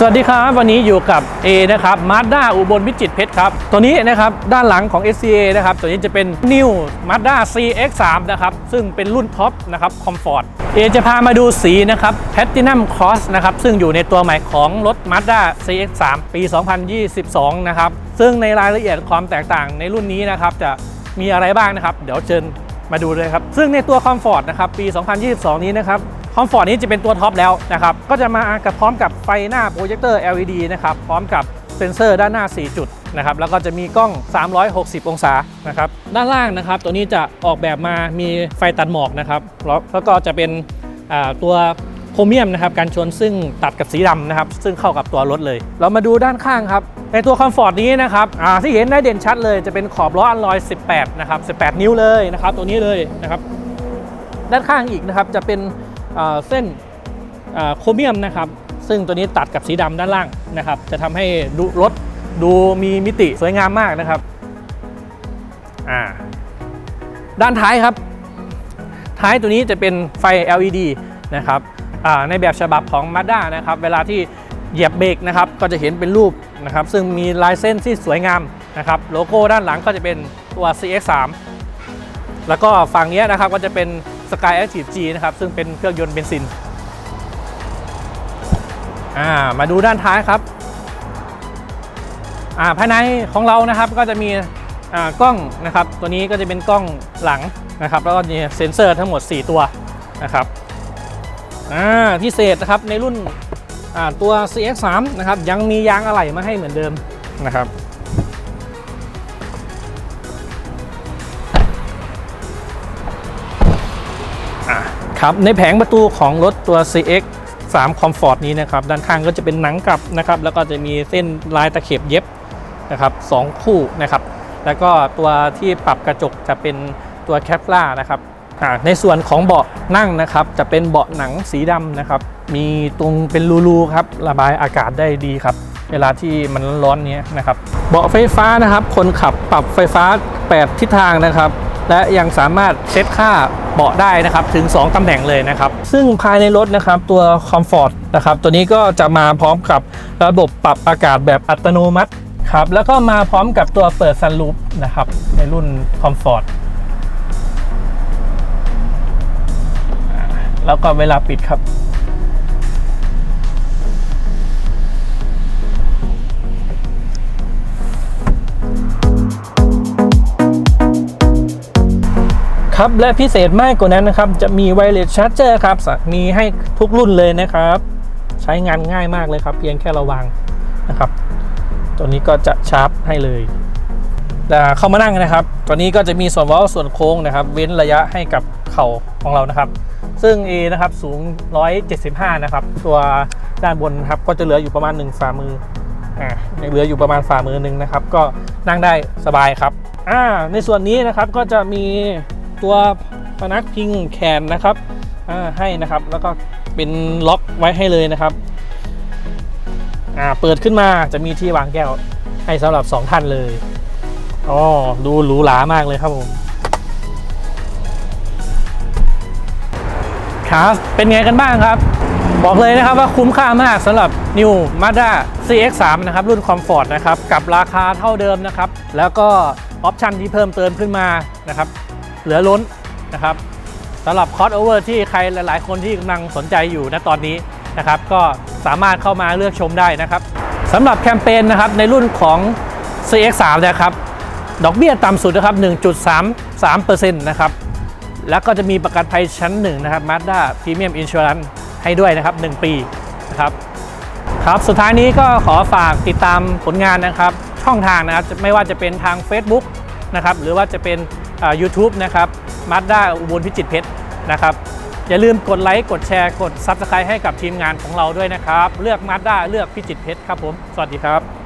สวัสดีครับ วันนี้อยู่กับ A นะครับมาด้าอุบลพิจิตเพชรครับ ตัวนี้นะครับด้านหลังของ SCA นะครับ ตัวนี้จะเป็น New Mazda CX3 นะครับ ซึ่งเป็นรุ่นท็อปนะครับคอมฟอร์ตเอจะพามาดูสีนะครับ Platinum Cross นะครับ ซึ่งอยู่ในตัวใหม่ของรถ Mazda CX3 ปี 2022 นะครับ ซึ่งในรายละเอียดความแตกต่างในรุ่นนี้นะครับ จะมีอะไรบ้างนะครับ เดี๋ยวเชิญมาดูเลยครับ ซึ่งในตัว Comfort นะครับปี 2022 นี้นะครับ อมฟอร์ตนี้จะเป็นตัวท็อปแล้วนะครับ ก็จะมากับพร้อมกับไฟหน้าโปรเจคเตอร์ LED นะครับ พร้อมกับเซ็นเซอร์ด้านหน้า 4 จุดนะครับ แล้วก็จะมีกล้อง 360 องศานะครับ ด้านล่างนะครับ ตัวนี้จะออกแบบมามีไฟตัดหมอกนะครับ แล้วก็จะเป็นตัวโครเมียมนะครับการชนซึ่งตัดกับสีดำนะครับ ซึ่งเข้ากับตัวรถเลย เรามาดูด้านข้างครับ ในตัวคอมฟอร์ตนี้นะครับอ่าที่เห็นได้เด่นชัดเลยจะเป็นขอบล้ออัลลอย 18 นะครับ 18 นิ้วเลยนะครับ ตัวนี้เลยนะครับ ด้านข้างอีกนะครับจะเป็น เส้นโครเมียมนะครับซึ่งตัวนี้ตัดกับสีดำด้านล่างนะครับ จะทำให้ดูรถดูมีมิติสวยงามมากนะครับด้านท้ายครับ ท้ายตัวนี้จะเป็นไฟ LED นะครับในแบบฉบับของ Mazda นะครับ เวลาที่เหยียบเบรกนะครับ ก็จะเห็นเป็นรูปนะครับ ซึ่งมีลายเส้นที่สวยงามนะครับ โลโก้ด้านหลังก็จะเป็นตัว CX3 แล้วก็ฝั่งนี้นะครับก็จะเป็น Sky Active G นะครับ ซึ่งเป็นเครื่องยนต์เบนซิน มาดูด้านท้ายครับาภายในของเรานะครับก็จะมีกล้องนะครับ ตัวนี้ก็จะเป็นกล้องหลังนะครับ แล้วก็มีเซ็นเซอร์ทั้งหมด 4 ตัวนะครับพิเศษนะครับในรุ่นตัว CX3 นะครับยังมียางอะไหล่มาให้เหมือนเดิมนะครับ ครับในแผงประตูของรถตัว CX 3 Comfort นี้นะครับด้านข้างก็จะเป็นหนังกลับนะครับแล้วก็จะมีเส้นลายตะเข็บเย็บนะครับสองคู่นะครับแล้วก็ตัวที่ปรับกระจกจะเป็นตัวแคปล่านะครับในส่วนของเบาะนั่งนะครับจะเป็นเบาะหนังสีดำนะครับมีตรงเป็นรูๆครับระบายอากาศได้ดีครับเวลาที่มันร้อนๆเนี้ยนะครับเบาะไฟฟ้านะครับ คนขับปรับไฟฟ้า 8 ทิศทางนะครับ และยังสามารถเซตค่าเบาะได้นะครับถึง 2 ตำแหน่งเลยนะครับ ซึ่งภายในรถนะครับตัว Comfort นะครับตัวนี้ก็จะมาพร้อมกับระบบปรับอากาศแบบอัตโนมัติครับแล้วก็มาพร้อมกับตัวเปิดซันรูฟนะครับในรุ่น Comfort อ่าแล้วก็เวลาปิดครับ ครับและพิเศษมากกว่านั้นนะครับ จะมีไวเลสชาร์จเจอร์ครับมีให้ทุกรุ่นเลยนะครับ ใช้งานง่ายมากเลยครับ เพียงแค่ระวางนะครับ ตัวนี้ก็จะชาร์จให้เลยแต่เข้ามานั่งนะครับ ตัวนี้ก็จะมีส่วนเว้าส่วนโค้งนะครับ เว้นระยะให้กับเข่าของเรานะครับ ซึ่ง A นะครับสูง 175 นะครับ ตัวด้านบนครับก็จะเหลืออยู่ประมาณ 1 ฝ่ามืออ่าเหลืออยู่ประมาณฝ่ามือหนึ่งนะครับ ก็นั่งได้สบายครับอ่าในส่วนนี้นะครับก็จะมี ตัวพนักพิงแขนนะครับให้นะครับ แล้วก็เป็นล็อกไว้ให้เลยนะครับเปิดขึ้นมาจะมีที่วางแก้วให้สำหรับ 2 ท่านเลยอ๋อดูหรูหรามากเลยครับผมครับเป็นไงกันบ้างครับ บอกเลยนะครับว่าคุ้มค่ามากสำหรับ New Mazda CX3 นะครับ รุ่น Comfort นะครับ กับราคาเท่าเดิมนะครับ แล้วก็ออปชันที่เพิ่มเติมขึ้นมานะครับ เหลือล้นนะครับสำหรับคอ s โอเวอร์ที่ใครหลาย ๆ คนที่กำลังสนใจอยู่ณตอนนี้นะครับก็สามารถเข้ามาเลือกชมได้นะครับสำหรับแคมเปญนะครับในรุ่นของ CX3 นะครับดอกเบี้ยต่ำสุดนะครับ 1.33%นะครับแล้วก็จะมีประกันภัยชั้นหนึ่งนะครับ Mazda Premium Insurance ให้ด้วยนะครับ 1 ปีนะครับครับสุดท้ายนี้ก็ขอฝากติดตามผลงานนะครับ ช่องทางนะครับไม่ว่าจะเป็นทาง Facebook นะครับหรือว่าจะเป็น อ่า YouTube นะครับมาสด้าอุบลพิจิตรเพชรนะครับอย่าลืมกดไลค์ กดแชร์ กด Subscribe ให้กับทีมงานของเราด้วยนะครับ เลือกมาสด้าเลือกพิจิตรเพชรครับผม สวัสดีครับ